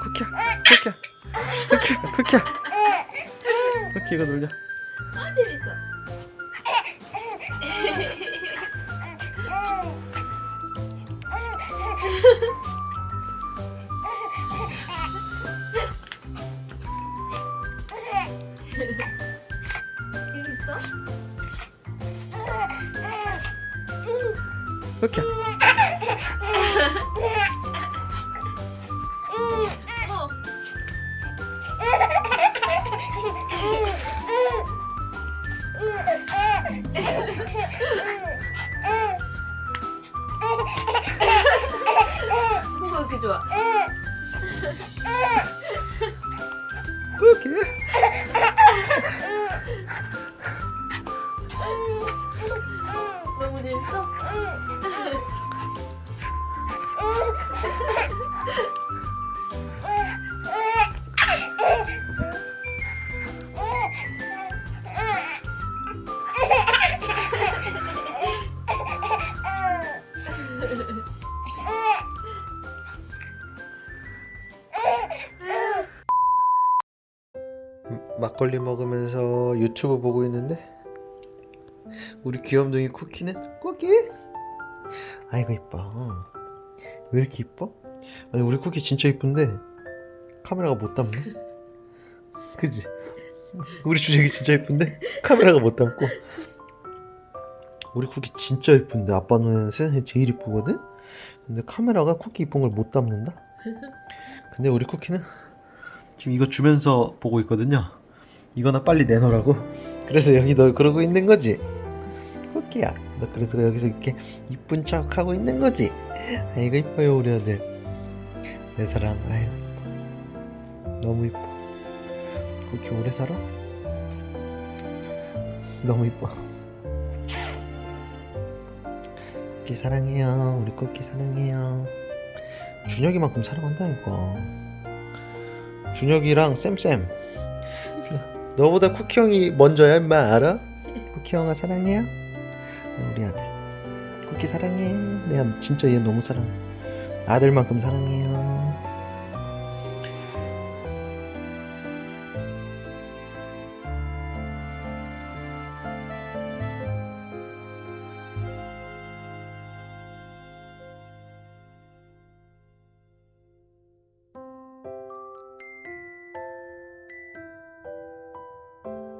쿠키야 쿠키야 쿠키야 쿠키야 쿠키 이거 놀려 아 재밌어. 재밌어? 쿠키야 뭐가 그렇게 좋아? 쿠키 너무 재밌어? 막걸리 먹으면서 유튜브 보고 있는데 우리 귀염둥이 쿠키는 쿠키 아이고 이뻐 왜 이렇게 이뻐? 아니 우리 쿠키 진짜 이쁜데 카메라가 못 담네 그지? 우리 주제기 진짜 이쁜데 카메라가 못 담고 우리 쿠키 진짜 이쁜데 아빠 눈에는 세상에 제일 이쁘거든? 근데 카메라가 쿠키 이쁜 걸 못 담는다? 근데 우리 쿠키는 지금 이거 주면서 보고 있거든요. 이거나 빨리 내놓으라고. 그래서 여기 너 그러고 있는 거지. 쿠키야. 너 그래서 여기서 이렇게 이쁜 척 하고 있는 거지. 아이고 이뻐요 우리 아들. 내 사랑. 아유. 너무 이뻐. 쿠키 오래 살아? 너무 이뻐. 쿠키 사랑해요. 우리 쿠키 사랑해요. 준혁이만큼 사랑한다니까. 준혁이랑 쌤쌤 너보다 쿠키 형이 먼저야 임마 알아? 쿠키 형아 사랑해요? 어, 우리 아들. 쿠키 사랑해. 내가 진짜 얘 너무 사랑해. 아들만큼 사랑해요